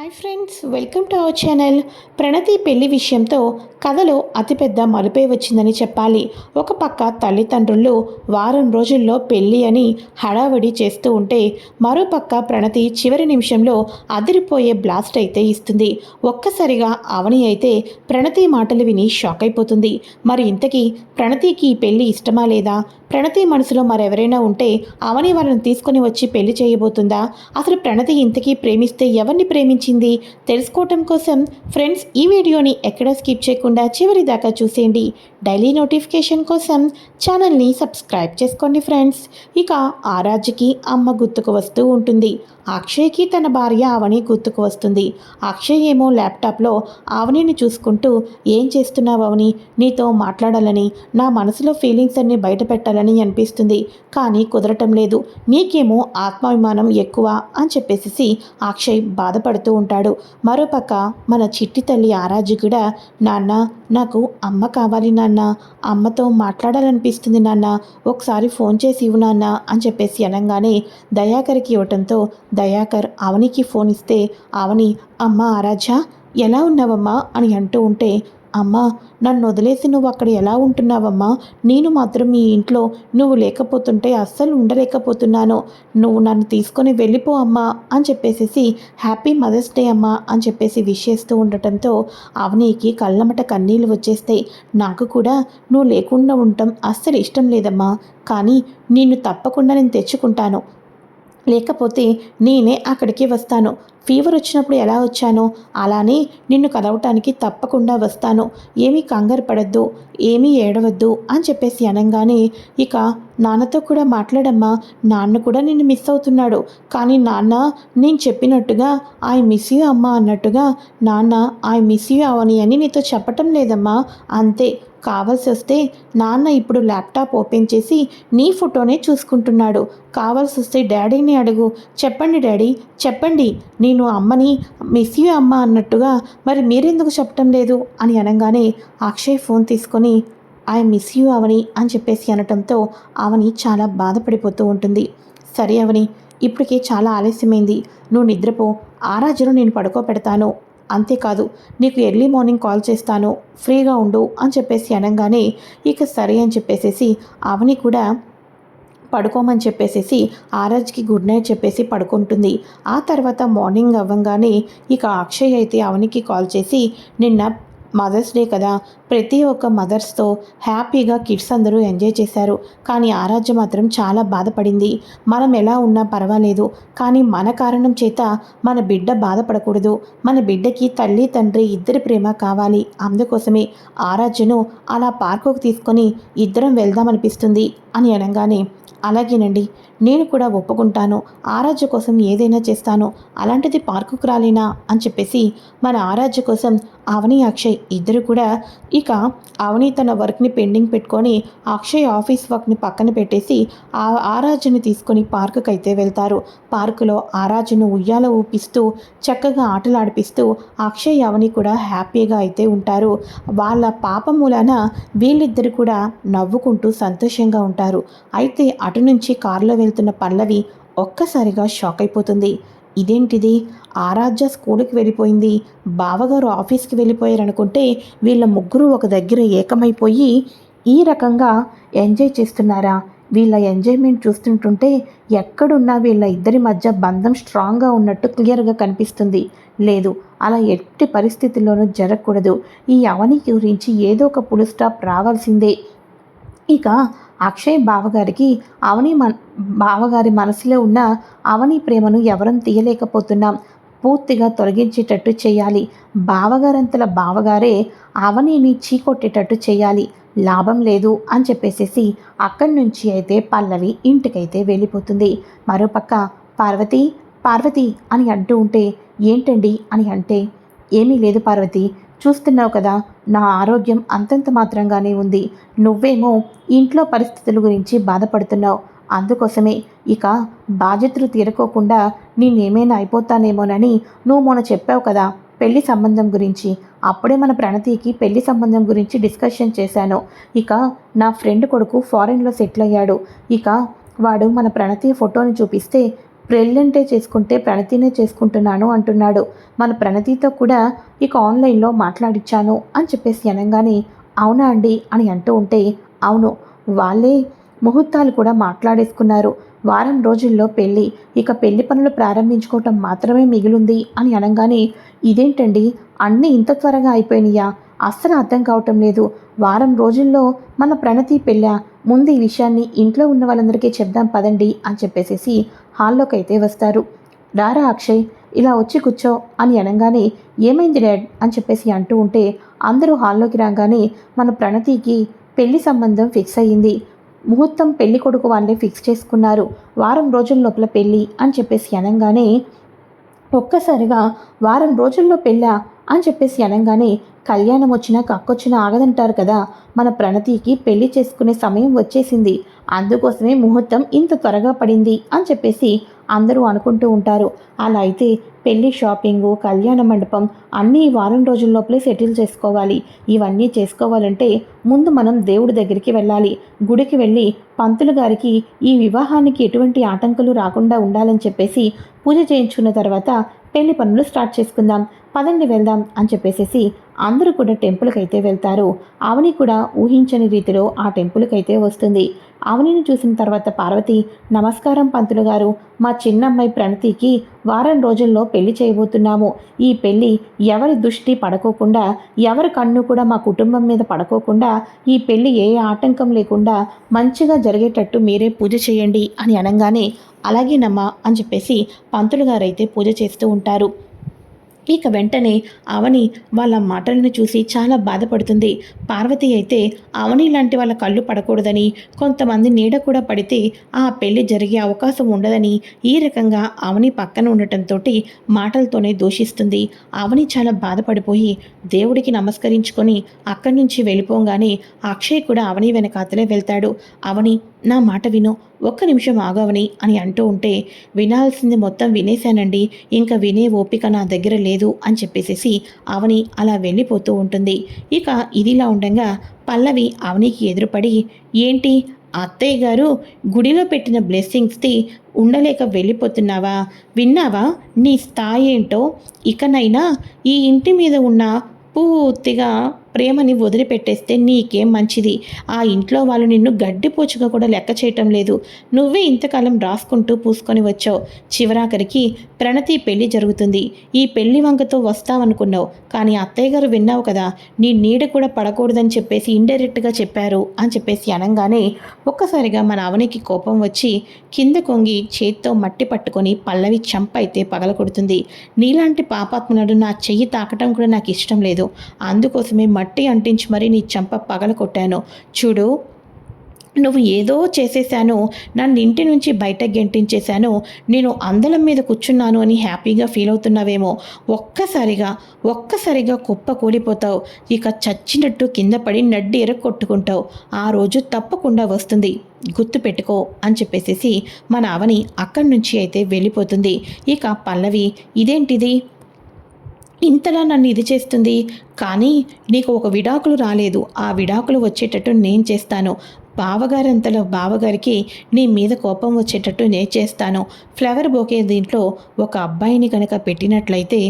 Hi friends welcome to our channel Pranathi పెళ్ళి విషయంతో కథలో అతిపెద్ద మలుపే వచ్చిందని చెప్పాలి. ఒక పక్క తల్లిదండ్రులు వారం రోజుల్లో పెళ్ళి అని హడావడి చేస్తూ ఉంటే మరోపక్క ప్రణతి చివరి నిమిషంలో అదిరిపోయే బ్లాస్ట్ అయితే ఇస్తుంది. ఒక్కసారిగా అవని అయితే ప్రణతి మాటలు విని షాక్ అయిపోతుంది. మరి ఇంతకీ ప్రణతికి ఈ పెళ్ళి ఇష్టమా లేదా? ప్రణతి మనసులో మరెవరైనా ఉంటే అవని వాళ్ళని తీసుకొని వచ్చి పెళ్ళి చేయబోతుందా? అసలు ప్రణతి ఇంతకీ ప్రేమిస్తే ఎవరిని ప్రేమించింది? తెలుసుకోవటం కోసం ఫ్రెండ్స్ ఈ వీడియోని ఎక్కడా స్కిప్ చేయకుండా చివరి దాకా చూసేయండి. డైలీ నోటిఫికేషన్ కోసం ఛానల్ని సబ్స్క్రైబ్ చేసుకోండి ఫ్రెండ్స్. ఇక ఆరాజ్కి అమ్మ గుర్తుకు వస్తూ ఉంటుంది. అక్షయ్కి తన భార్య ఆవని గుర్తుకు వస్తుంది. అక్షయ్ ఏమో ల్యాప్టాప్లో ఆవనిని చూసుకుంటూ ఏం చేస్తున్నావు అవని? నీతో మాట్లాడాలని నా మనసులో ఫీలింగ్స్ అన్ని బయట పెట్టాలని అనిపిస్తుంది. కానీ కుదరటం లేదు. నీకేమో ఆత్మాభిమానం ఎక్కువ అని చెప్పేసి అక్షయ్ బాధపడుతూ ఉంటాడు. మరోపక్క మన చిట్టి తల్లి ఆరాజు కూడా నాన్న నాకు అమ్మ కావాలి నాన్న అమ్మతో మాట్లాడాలనిపిస్తుంది నాన్న ఒకసారి ఫోన్ చేసి ఇవ్వు నాన్న అని చెప్పేసి అనగానే దయాకర్కి ఇవ్వటంతో దయాకర్ అవనికి ఫోన్ ఇస్తే అవని అమ్మ ఆరాధ్య ఎలా ఉన్నావమ్మా? అని అంటూ ఉంటే అమ్మా నన్ను వదిలేసి నువ్వు అక్కడ ఎలా ఉంటున్నావమ్మా? నేను మాత్రం ఈ ఇంట్లో నువ్వు లేకపోతుంటే అస్సలు ఉండలేకపోతున్నాను. నువ్వు నన్ను తీసుకొని వెళ్ళిపో అమ్మా అని చెప్పేసి హ్యాపీ మదర్స్ డే అమ్మా అని చెప్పేసి విష్ చేస్తూ ఉండటంతో అవనీకి కళ్ళమట కన్నీళ్ళు వచ్చేస్తాయి. నాకు కూడా నువ్వు లేకుండా ఉండటం అస్సలు ఇష్టం లేదమ్మా. కానీ నిన్ను తప్పకుండా నేను తెచ్చుకుంటాను. లేకపోతే నేనే అక్కడికి వస్తాను. ఫీవర్ వచ్చినప్పుడు ఎలా వచ్చానో అలానే నిన్ను కదవటానికి తప్పకుండా వస్తాను. ఏమీ కంగారు పడద్దు ఏమీ ఏడవద్దు అని చెప్పేసి అనగానే ఇక నాన్నతో కూడా మాట్లాడమ్మా నాన్న కూడా నిన్ను మిస్ అవుతున్నాడు. కానీ నాన్న నేను చెప్పినట్టుగా ఐ మిస్ యూ అమ్మా అన్నట్టుగా నాన్న ఐ మిస్ యూ అవని అని నీతో చెప్పటం లేదమ్మా. అంతే. కావాల్సి వస్తే నాన్న ఇప్పుడు ల్యాప్టాప్ ఓపెన్ చేసి నీ ఫోటోనే చూసుకుంటున్నాడు. కావాల్సి వస్తే డాడీని అడుగు. చెప్పండి డాడీ చెప్పండి. నేను అమ్మని మిస్ యూ అమ్మ అన్నట్టుగా మరి మీరెందుకు చెప్పటం లేదు? అని అనగానే అక్షయ్ ఫోన్ తీసుకొని ఐ మిస్ యూ అవని అని చెప్పేసి అనటంతో అవని చాలా బాధపడిపోతూ ఉంటుంది. సరే అవని ఇప్పటికే చాలా ఆలస్యమైంది. నువ్వు నిద్రపో. ఆ రాజును నేను పడుకోబెడతాను. అంతేకాదు నీకు ఎర్లీ మార్నింగ్ కాల్ చేస్తాను ఫ్రీగా ఉండు అని చెప్పేసి అనగానే ఇక సరే అని చెప్పేసేసి అవని కూడా పడుకోమని చెప్పేసేసి ఆరాజ్కి గుడ్ నైట్ చెప్పేసి పడుకుంటుంది. ఆ తర్వాత మార్నింగ్ అవ్వగానే ఇక అక్షయ్ అయితే అవనికి కాల్ చేసి నిన్న మదర్స్ డే కదా. ప్రతి ఒక్క మదర్స్తో హ్యాపీగా కిడ్స్ అందరూ ఎంజాయ్ చేశారు. కానీ ఆరాధ్య మాత్రం చాలా బాధపడింది. మనం ఎలా ఉన్నా పర్వాలేదు. కానీ మన కారణం చేత మన బిడ్డ బాధపడకూడదు. మన బిడ్డకి తల్లి తండ్రి ఇద్దరి ప్రేమ కావాలి. అందుకోసమే ఆరాధ్యను అలా పార్కుకు తీసుకొని ఇద్దరం వెళ్దామనిపిస్తుంది అని అనగానే అలాగేనండి. నేను కూడా ఒప్పుకుంటాను. ఆరాధ్య కోసం ఏదైనా చేస్తాను. అలాంటిది పార్కుకు రాలేనా? అని చెప్పేసి మన ఆరాధ్య కోసం అవని అక్షయ్ ఇద్దరు కూడా ఇక అవని తన వర్క్ని పెండింగ్ పెట్టుకొని అక్షయ్ ఆఫీస్ వర్క్ని పక్కన పెట్టేసి ఆ ఆరాధ్యని తీసుకొని పార్కుకు అయితే వెళ్తారు. పార్కులో ఆరాధ్యను ఉయ్యాల ఊపిస్తూ చక్కగా ఆటలాడిపిస్తూ అక్షయ్ అవని కూడా హ్యాపీగా అయితే ఉంటారు. వాళ్ళ పాప మూలాన వీళ్ళిద్దరు కూడా నవ్వుకుంటూ సంతోషంగా ఉంటారు. అయితే అటు నుంచి కారులో వెళ్తున్న పల్లవి ఒక్కసారిగా షాక్ అయిపోతుంది ఇదేంటిది? ఆరాధ్య స్కూల్కి వెళ్ళిపోయింది. బావగారు ఆఫీస్కి వెళ్ళిపోయారనుకుంటే వీళ్ళ ముగ్గురు ఒక దగ్గర ఏకమైపోయి ఈ రకంగా ఎంజాయ్ చేస్తున్నారా? వీళ్ళ ఎంజాయ్మెంట్ చూస్తుంటుంటే ఎక్కడున్నా వీళ్ళ ఇద్దరి మధ్య బంధం స్ట్రాంగ్గా ఉన్నట్టు క్లియర్గా కనిపిస్తుంది. లేదు అలా ఎట్టి పరిస్థితుల్లోనూ జరగకూడదు. ఈ అవని గురించి ఏదో ఒక పులు స్టాప్ రావాల్సిందే. ఇక అక్షయ్ బావగారికి అవని మన బావగారి మనసులో ఉన్న అవని ప్రేమను ఎవరం తీయలేకపోతున్నాం. పూర్తిగా తొలగించేటట్టు చేయాలి. బావగారంతల బావగారే అవనిని చీకొట్టేటట్టు చేయాలి. లాభం లేదు అని చెప్పేసేసి అక్కడి నుంచి అయితే పల్లవి ఇంటికైతే వెళ్ళిపోతుంది. మరోపక్క పార్వతి పార్వతి అని అంటూ ఉంటే ఏంటండి? అని అంటే ఏమీ లేదు పార్వతి. చూస్తున్నావు కదా నా ఆరోగ్యం అంతంత మాత్రంగానే ఉంది. నువ్వేమో ఇంట్లో పరిస్థితుల గురించి బాధపడుతున్నావు. అందుకోసమే ఇక బాధ్యతలు తీరుకోకుండా నేనేమైనా అయిపోతానేమోనని నువ్వు మొన్న చెప్పావు కదా పెళ్ళి సంబంధం గురించి. అప్పుడే మన ప్రణతికి పెళ్ళి సంబంధం గురించి డిస్కషన్ చేశాను. ఇక నా ఫ్రెండ్ కొడుకు ఫారెన్లో సెటిల్ అయ్యాడు. ఇక వాడు మన ప్రణతి ఫోటోని చూపిస్తే పెళ్ళంటే చేసుకుంటే ప్రణతినే చేసుకుంటున్నాను అంటున్నాడు. మన ప్రణతితో కూడా ఇక ఆన్లైన్లో మాట్లాడిచ్చాను అని చెప్పేసి అనగానే అవునా అండి అని అంటూ ఉంటే అవును వాళ్ళే ముహూర్తాలు కూడా మాట్లాడేసుకున్నారు. వారం రోజుల్లో పెళ్ళి ఇక పెళ్ళి పనులు ప్రారంభించుకోవటం మాత్రమే మిగిలింది అని అనగానే ఇదేంటండి అన్నీ ఇంత త్వరగా అయిపోయినాయా? అస్సలు అర్థం కావటం లేదు. వారం రోజుల్లో మన ప్రణతి పెళ్ళా? ముందు ఈ విషయాన్ని ఇంట్లో ఉన్న వాళ్ళందరికీ చెప్దాం పదండి అని చెప్పేసేసి హాల్లోకి అయితే వస్తారు. రారా అక్షయ్ ఇలా వచ్చి కూర్చో అని అనగానే ఏమైంది డాడ్? అని చెప్పేసి అంటూ ఉంటే అందరూ హాల్లోకి రాగానే మన ప్రణతికి పెళ్ళి సంబంధం ఫిక్స్ అయ్యింది. ముహూర్తం పెళ్ళి కొడుకు వాళ్ళే ఫిక్స్ చేసుకున్నారు. వారం రోజుల లోపల పెళ్ళి అని చెప్పేసి అనగానే ఒక్కసారిగా వారం రోజుల్లో పెళ్ళా? అని చెప్పేసి అనగానే కళ్యాణం వచ్చినా కక్కొచ్చినా ఆగదంటారు కదా. మన ప్రణతికి పెళ్ళి చేసుకునే సమయం వచ్చేసింది. అందుకోసమే ముహూర్తం ఇంత త్వరగా పడింది అని చెప్పేసి అందరూ అనుకుంటూ ఉంటారు. అలా అయితే పెళ్ళి షాపింగు కళ్యాణ మండపం అన్నీ వారం రోజుల లోపలే సెటిల్ చేసుకోవాలి. ఇవన్నీ చేసుకోవాలంటే ముందు మనం దేవుడి దగ్గరికి వెళ్ళాలి. గుడికి వెళ్ళి పంతులు గారికి ఈ వివాహానికి ఎటువంటి ఆటంకాలు రాకుండా ఉండాలని చెప్పేసి పూజ చేయించుకున్న తర్వాత పెళ్ళి పనులు స్టార్ట్ చేసుకుందాం. పదండి వెళ్దాం అని చెప్పేసేసి అందరూ కూడా టెంపుల్కి అయితే వెళ్తారు. అవని కూడా ఊహించని రీతిలో ఆ టెంపుల్కి అయితే వస్తుంది. అవనిని చూసిన తర్వాత పార్వతి నమస్కారం పంతులు గారు మా చిన్నమ్మాయి ప్రణతికి వారం రోజుల్లో పెళ్ళి చేయబోతున్నాము. ఈ పెళ్ళి ఎవరి దృష్టి పడకోకుండా ఎవరి కన్ను కూడా మా కుటుంబం మీద పడకోకుండా ఈ పెళ్ళి ఏ ఆటంకం లేకుండా మంచిగా జరిగేటట్టు మీరే పూజ చేయండి అని అనగానే అలాగేనమ్మా అని చెప్పేసి పంతులు గారైతే పూజ చేస్తూ ఉంటారు. ఇక వెంటనే అవని వాళ్ళ మాటలను చూసి చాలా బాధపడుతుంది. పార్వతి అయితే అవని లాంటి వాళ్ళ కళ్ళు పడకూడదని కొంతమంది నీడ కూడా పడితే ఆ పెళ్ళి జరిగే అవకాశం ఉండదని ఈ రకంగా అవని పక్కన ఉండటంతో మాటలతోనే దూషిస్తుంది. అవని చాలా బాధపడిపోయి దేవుడికి నమస్కరించుకొని అక్కడి నుంచి వెళ్ళిపోగానే అక్షయ్ కూడా అవని వెనకాతలే వెళ్తాడు. అవని నా మాట విను ఒక్క నిమిషం ఆగవని అని అంటూ ఉంటే వినాల్సింది మొత్తం వినేశానండి. ఇంకా వినే ఓపిక నా దగ్గర లేదు అని చెప్పేసేసి అవని అలా వెళ్ళిపోతూ ఉంటుంది. ఇక ఇదిలా ఉండగా పల్లవి అవనికి ఎదురుపడి ఏంటి అత్తయ్య గారు గుడిలో పెట్టిన బ్లెస్సింగ్స్ది ఉండలేక వెళ్ళిపోతున్నావా? విన్నావా? నీ స్థాయి ఏంటో? ఇకనైనా ఈ ఇంటి మీద ఉన్న పూర్తిగా ప్రేమని వదిలిపెట్టేస్తే నీకేం మంచిది? ఆ ఇంట్లో వాళ్ళు నిన్ను గడ్డిపోచుగా కూడా లెక్క చేయటం లేదు. నువ్వే ఇంతకాలం రాసుకుంటూ పూసుకొని వచ్చావు. చివరాఖరికి ప్రణతి పెళ్ళి జరుగుతుంది. ఈ పెళ్ళి వంకతో వస్తావనుకున్నావు. కానీ అత్తయ్య గారు విన్నావు కదా నీ నీడ కూడా పడకూడదని చెప్పేసి ఇండైరెక్ట్గా చెప్పారు అని చెప్పేసి అనగానే ఒక్కసారిగా మన అవనికి కోపం వచ్చి కింద కొంగి చేత్తో మట్టి పట్టుకొని పల్లవి చంప అయితే పగలకొడుతుంది నీలాంటి పాపాత్మనుడు నా చెయ్యి తాకటం కూడా నాకు ఇష్టం లేదు. అందుకోసమే మట్టి అంటించి మరీ నీ చంప పగల కొట్టాను. చూడు నువ్వు ఏదో చేసేసాను నన్ను ఇంటి నుంచి బయట గెంటించేశాను నేను అందలం మీద కూర్చున్నాను అని హ్యాపీగా ఫీల్ అవుతున్నావేమో. ఒక్కసారిగా ఒక్కసారిగా కుప్ప కూలిపోతావు. ఇక చచ్చినట్టు కింద పడి నడ్డి ఎరగొట్టుకుంటావు. ఆ రోజు తప్పకుండా వస్తుంది. గుర్తు పెట్టుకో అని చెప్పేసేసి మన అవని అక్కడి నుంచి అయితే వెళ్ళిపోతుంది. ఇక పల్లవి ఇదేంటిది? ఇంతలా నన్ను ఇది చేస్తుంది. కానీ నీకు ఒక విడాకులు రాలేదు. ఆ విడాకులు వచ్చేటట్టు నేను చేస్తాను. బావగారంతలో బావగారికి నీ మీద కోపం వచ్చేటట్టు నేను చేస్తాను. ఫ్లవర్ బొకే దీంట్లో ఒక అబ్బాయిని కనుక పెట్టినట్లయితే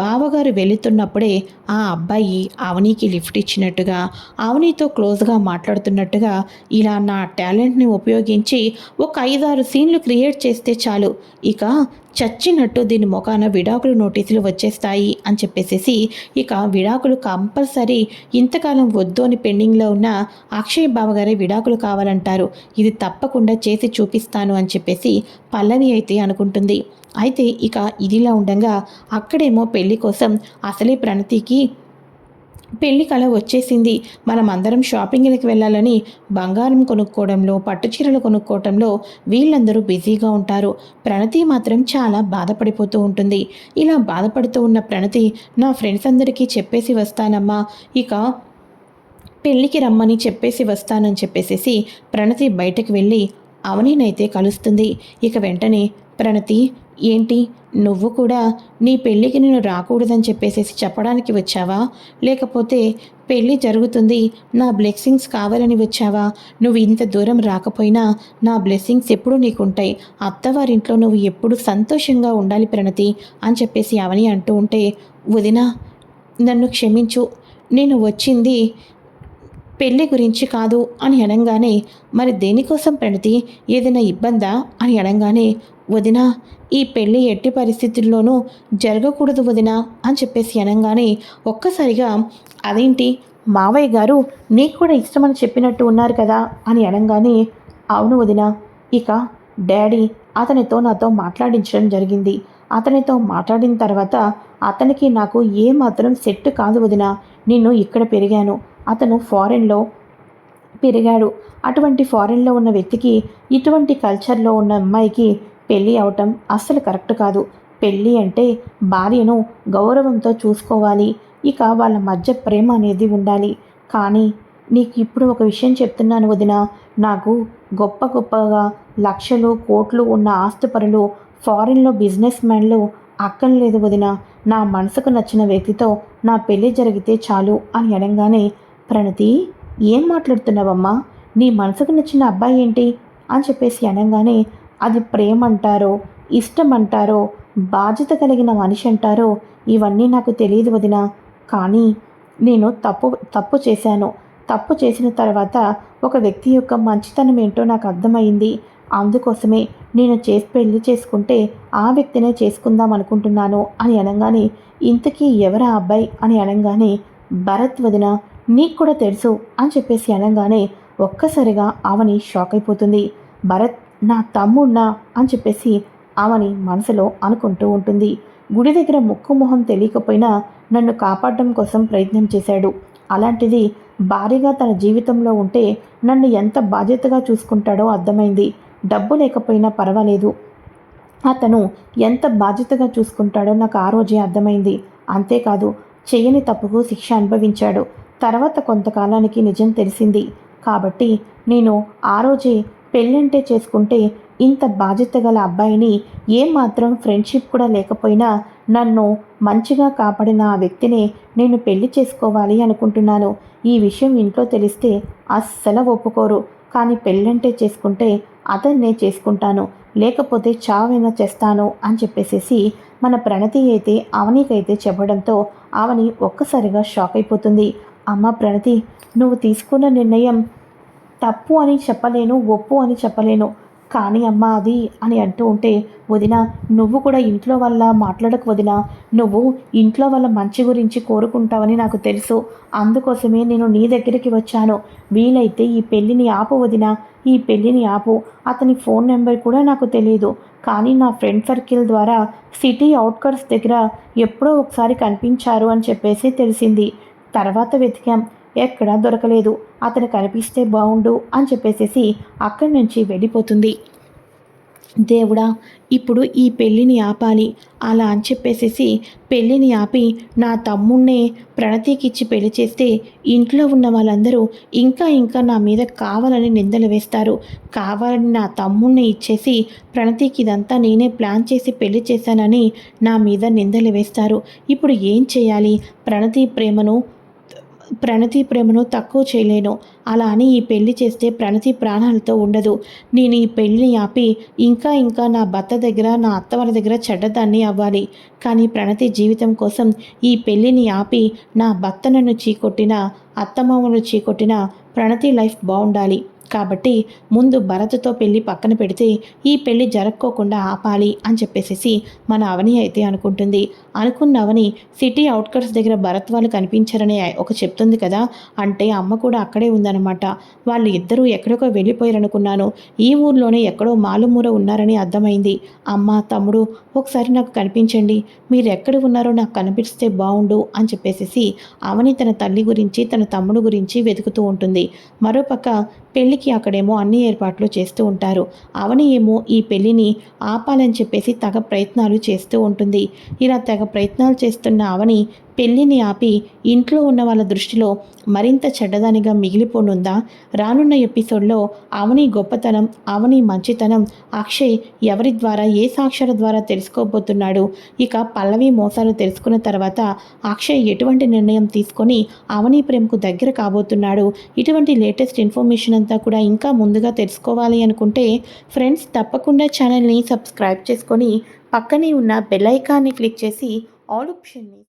బావగారు వెళుతున్నప్పుడే ఆ అబ్బాయి అవనీకి లిఫ్ట్ ఇచ్చినట్టుగా అవనీతో క్లోజ్గా మాట్లాడుతున్నట్టుగా ఇలా నా టాలెంట్ని ఉపయోగించి ఒక ఐదారు సీన్లు క్రియేట్ చేస్తే చాలు. ఇక చచ్చినట్టు దీని ముఖాన విడాకులు నోటీసులు వచ్చేస్తాయి అని చెప్పేసేసి ఇక విడాకులు కంపల్సరీ ఇంతకాలం వద్దు అని పెండింగ్లో ఉన్న అక్షయ్ బావగారే విడాకులు కావాలంటారు. ఇది తప్పకుండా చేసి చూపిస్తాను అని చెప్పేసి పల్లవి అయితే అనుకుంటుంది. అయితే ఇక ఇదిలా ఉండగా అక్కడేమో పెళ్ళి కోసం అసలే ప్రణతికి పెళ్ళి కళ వచ్చేసింది. మనం అందరం షాపింగ్లకు వెళ్ళాలని బంగారం కొనుక్కోవడంలో పట్టు చీరలు కొనుక్కోవడంలో వీళ్ళందరూ బిజీగా ఉంటారు. ప్రణతి మాత్రం చాలా బాధపడిపోతూ ఉంటుంది. ఇలా బాధపడుతూ ఉన్న ప్రణతి నా ఫ్రెండ్స్ అందరికీ చెప్పేసి వస్తానమ్మా. ఇక పెళ్ళికి రమ్మని చెప్పేసి వస్తానని చెప్పేసేసి ప్రణతి బయటకు వెళ్ళి అవనీనైతే కలుస్తుంది. ఇక వెంటనే ప్రణతి ఏంటి? నువ్వు కూడా నీ పెళ్ళికి నేను రాకూడదని చెప్పేసేసి చెప్పడానికి వచ్చావా? లేకపోతే పెళ్ళి జరుగుతుంది నా బ్లెస్సింగ్స్ కావాలని వచ్చావా? నువ్వు ఇంత దూరం రాకపోయినా నా బ్లెస్సింగ్స్ ఎప్పుడూ నీకుంటాయి. అత్తవారింట్లో నువ్వు ఎప్పుడు సంతోషంగా ఉండాలి ప్రణతి అని చెప్పేసి అవని అంటూ ఉంటే వదిన నన్ను క్షమించు. నేను వచ్చింది పెళ్ళి గురించి కాదు అని అనగానే మరి దేనికోసం ప్రణతి? ఏదైనా ఇబ్బందా? అని అనగానే వదినా ఈ పెళ్ళి ఎట్టి పరిస్థితుల్లోనూ జరగకూడదు వదినా అని చెప్పేసి అనగానే ఒక్కసారిగా అదేంటి? మావయ్య గారు నీకు కూడా ఇష్టమని చెప్పినట్టు ఉన్నారు కదా అని అనగానే అవును వదిన ఇక డాడీ అతనితో నాతో మాట్లాడించడం జరిగింది. అతనితో మాట్లాడిన తర్వాత అతనికి నాకు ఏ మాత్రం సెట్ కాదు వదిన. నిన్ను ఇక్కడ పెరిగాను. అతను ఫారెన్లో పెరిగాడు. అటువంటి ఫారెన్లో ఉన్న వ్యక్తికి ఇటువంటి కల్చర్లో ఉన్న అమ్మాయికి పెళ్ళి అవటం అస్సలు కరెక్ట్ కాదు. పెళ్ళి అంటే భార్యను గౌరవంతో చూసుకోవాలి. ఇక వాళ్ళ మధ్య ప్రేమ అనేది ఉండాలి. కానీ నీకు ఇప్పుడు ఒక విషయం చెప్తున్నాను వదిన. నాకు గొప్ప గొప్పగా లక్షలు కోట్లు ఉన్న ఆస్తుపరులు ఫారిన్లో బిజినెస్ మ్యాన్లు అక్కర్లేదు వదిన. నా మనసుకు నచ్చిన వ్యక్తితో నా పెళ్ళి జరిగితే చాలు అని అనగానే ప్రణతి ఏం మాట్లాడుతున్నావమ్మా? నీ మనసుకు నచ్చిన అబ్బాయి ఏంటి? అని చెప్పేసి అనగానే అది ప్రేమ అంటారో ఇష్టం అంటారో బాధ్యత కలిగిన మనిషి అంటారో ఇవన్నీ నాకు తెలియదు వదిన. కానీ నేను తప్పు తప్పు చేశాను. తప్పు చేసిన తర్వాత ఒక వ్యక్తి యొక్క మంచితనం ఏంటో నాకు అర్థమైంది. అందుకోసమే నేను చేసి పెళ్ళి చేసుకుంటే ఆ వ్యక్తినే చేసుకుందాం అనుకుంటున్నాను అని అనగానే ఇంతకీ ఎవరా అబ్బాయి అని అనగానే భరత్ వదిన నీకు కూడా తెలుసు అని చెప్పేసి అనగానే ఒక్కసారిగా అవని షాక్ అయిపోతుంది. భరత్ నా తమ్ముణ్ణా అని చెప్పేసి ఆమెని మనసులో అనుకుంటూ ఉంటుంది. గుడి దగ్గర ముక్కు మొహం తెలియకపోయినా నన్ను కాపాడడం కోసం ప్రయత్నం చేశాడు. అలాంటిది భారీగా తన జీవితంలో ఉంటే నన్ను ఎంత బాధ్యతగా చూసుకుంటాడో అర్థమైంది. డబ్బు లేకపోయినా పర్వాలేదు. అతను ఎంత బాధ్యతగా చూసుకుంటాడో నాకు ఆ రోజే అర్థమైంది. అంతేకాదు చేయని తప్పుకు శిక్ష అనుభవించాడు. తర్వాత కొంతకాలానికి నిజం తెలిసింది. కాబట్టి నేను ఆ రోజే పెళ్ళంటే చేసుకుంటే ఇంత బాధ్యత గల అబ్బాయిని ఏమాత్రం ఫ్రెండ్షిప్ కూడా లేకపోయినా నన్ను మంచిగా కాపాడిన ఆ వ్యక్తినే నేను పెళ్ళి చేసుకోవాలి అనుకుంటున్నాను. ఈ విషయం ఇంట్లో తెలిస్తే అస్సలు ఒప్పుకోరు. కానీ పెళ్ళంటే చేసుకుంటే అతన్నే చేసుకుంటాను. లేకపోతే చావైనా చేస్తాను అని చెప్పేసేసి మన ప్రణతి అయితే అవనికైతే చెప్పడంతో అవని ఒక్కసారిగా షాక్ అయిపోతుంది. అమ్మ ప్రణతి నువ్వు తీసుకున్న నిర్ణయం తప్పు అని చెప్పలేను ఒప్పు అని చెప్పలేను. కానీ అమ్మ అది అని అంటూ ఉంటే వదిన నువ్వు కూడా ఇంట్లో వల్ల మాట్లాడకు వదిన. నువ్వు ఇంట్లో వల్ల మంచి గురించి కోరుకుంటావని నాకు తెలుసు. అందుకోసమే నేను నీ దగ్గరికి వచ్చాను. వీలైతే ఈ పెళ్ళిని ఆపు వదిన. ఈ పెళ్ళిని ఆపు. అతని ఫోన్ నెంబర్ కూడా నాకు తెలియదు కానీ నా ఫ్రెండ్ సర్కిల్ ద్వారా సిటీ అవుట్కట్స్ దగ్గర ఎప్పుడో ఒకసారి కనిపించారు అని చెప్పేసి తెలిసింది. తర్వాత వెతికాం. ఎక్కడా దొరకలేదు. అతను కనిపిస్తే బాగుండు అని చెప్పేసేసి అక్కడి నుంచి వెళ్ళిపోతుంది. దేవుడా ఇప్పుడు ఈ పెళ్ళిని ఆపాలి. అలా అని చెప్పేసేసి పెళ్ళిని ఆపి నా తమ్ముణ్ణే ప్రణతికిచ్చి పెళ్ళి చేస్తే ఇంట్లో ఉన్న వాళ్ళందరూ ఇంకా ఇంకా నా మీద కావాలని నిందలు వేస్తారు. కావాలని నా తమ్ముణ్ణి ఇచ్చేసి ప్రణతికి ఇదంతా నేనే ప్లాన్ చేసి పెళ్ళి చేశానని నా మీద నిందలు వేస్తారు. ఇప్పుడు ఏం చేయాలి? ప్రణతి ప్రేమను ప్రణతి ప్రేమను తక్కువ చేయలేను. అలా అని ఈ పెళ్ళి చేస్తే ప్రణతి ప్రాణాలతో ఉండదు. నేను ఈ పెళ్ళిని ఆపి ఇంకా ఇంకా నా భర్త దగ్గర నా అత్తవారి దగ్గర చెడ్డదాన్ని అవ్వాలి. కానీ ప్రణతి జీవితం కోసం ఈ పెళ్ళిని ఆపి నా భర్త నన్ను చీకొట్టిన అత్తమామను చీకొట్టిన ప్రణతి లైఫ్ బాగుండాలి. కాబట్టి ముందు భరత్తో పెళ్ళి పక్కన పెడితే ఈ పెళ్ళి జరక్కోకుండా ఆపాలి అని చెప్పేసేసి మన అవని అయితే అనుకుంటుంది. అనుకున్న అవని సిటీ అవుట్కట్స్ దగ్గర భరత్ వాళ్ళు కనిపించారని ఒక చెప్తుంది కదా? అంటే అమ్మ కూడా అక్కడే ఉందన్నమాట. వాళ్ళు ఇద్దరూ ఎక్కడికో వెళ్ళిపోయారనుకున్నాను. ఈ ఊర్లోనే ఎక్కడో మాలుమూర ఉన్నారని అర్థమైంది. అమ్మ తమ్ముడు ఒకసారి నాకు కనిపించండి. మీరు ఎక్కడ ఉన్నారో నాకు కనిపిస్తే బాగుండు అని చెప్పేసి అవని తన తల్లి గురించి తన తమ్ముడు గురించి వెతుకుతూ ఉంటుంది. మరోపక్క పెళ్ళికి అక్కడేమో అన్ని ఏర్పాట్లు చేస్తూ ఉంటారు. అవని ఏమో ఈ పెళ్ళిని ఆపాలని చెప్పేసి తగ ప్రయత్నాలు చేస్తూ ఉంటుంది. ఇలా తెగ ప్రయత్నాలు చేస్తున్న అవని పెళ్ళిని ఆపి ఇంట్లో ఉన్న వాళ్ళ దృష్టిలో మరింత చెడ్డదానిగా మిగిలిపోనుందా? రానున్న ఎపిసోడ్లో అవని గొప్పతనం అవని మంచితనం అక్షయ్ ఎవరి ద్వారా ఏ సాక్షర ద్వారా తెలుసుకోబోతున్నాడు? ఇక పల్లవి మోసాలు తెలుసుకున్న తర్వాత అక్షయ్ ఎటువంటి నిర్ణయం తీసుకొని అవని ప్రేమకు దగ్గర కాబోతున్నాడు? ఇటువంటి లేటెస్ట్ ఇన్ఫర్మేషన్ అంతా కూడా ఇంకా ముందుగా తెలుసుకోవాలి అనుకుంటే ఫ్రెండ్స్ తప్పకుండా ఛానల్ని సబ్స్క్రైబ్ చేసుకొని పక్కనే ఉన్న బెల్ ఐకాన్ని క్లిక్ చేసి ఆల్ ఆప్షన్ని